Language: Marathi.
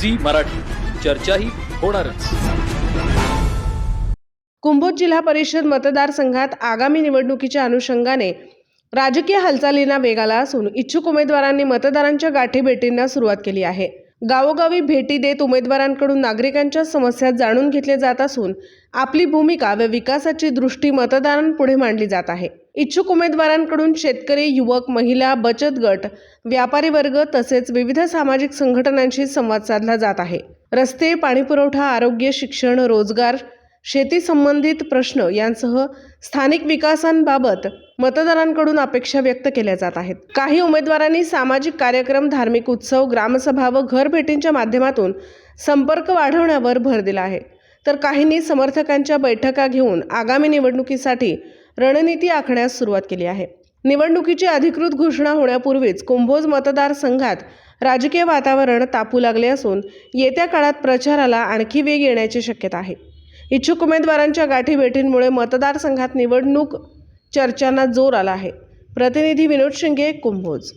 झी मराठी. चर्चाही होणारच. कुंभोज जिल्हा परिषद मतदारसंघात आगामी निवडणुकीच्या अनुषंगाने राजकीय हालचालींना वेग आला असून इच्छुक उमेदवारांनी मतदारांच्या गाठीभेटींना सुरुवात केली आहे. गावोगावी भेटी देत उमेदवारांकडून नागरिकांच्या समस्या जाणून घेतले जात असून आपली भूमिका व विकासाची दृष्टी मतदारांपुढे मांडली जात आहे. इच्छुक उमेदवारांकडून शेतकरी युवक महिला बचत गट व्यापारी वर्ग तसेच विविध सामाजिक संघटनांशी संवाद साधला जात आहे. रस्ते पाणीपुरवठा आरोग्य शिक्षण रोजगार शेती संबंधित प्रश्न यांसह स्थानिक विकासांबाबत मतदारांकडून अपेक्षा व्यक्त केल्या जात आहेत. काही उमेदवारांनी सामाजिक कार्यक्रम धार्मिक उत्सव ग्रामसभा व घरभेटींच्या माध्यमातून संपर्क वाढवण्यावर भर दिला आहे. तर काहींनी समर्थकांच्या बैठका घेऊन आगामी निवडणुकीसाठी रणनीती आखण्यास सुरुवात केली आहे. निवडणुकीची अधिकृत घोषणा होण्यापूर्वीच कुंभोज मतदारसंघात राजकीय वातावरण तापू लागले असून येत्या काळात प्रचाराला आणखी वेग येण्याची शक्यता आहे. इच्छुक उमेदवारांच्या गाठीभेटींमुळे मतदारसंघात निवडणूक चर्चांना जोर आला आहे. प्रतिनिधी विनोद शिंगे कुंभोज.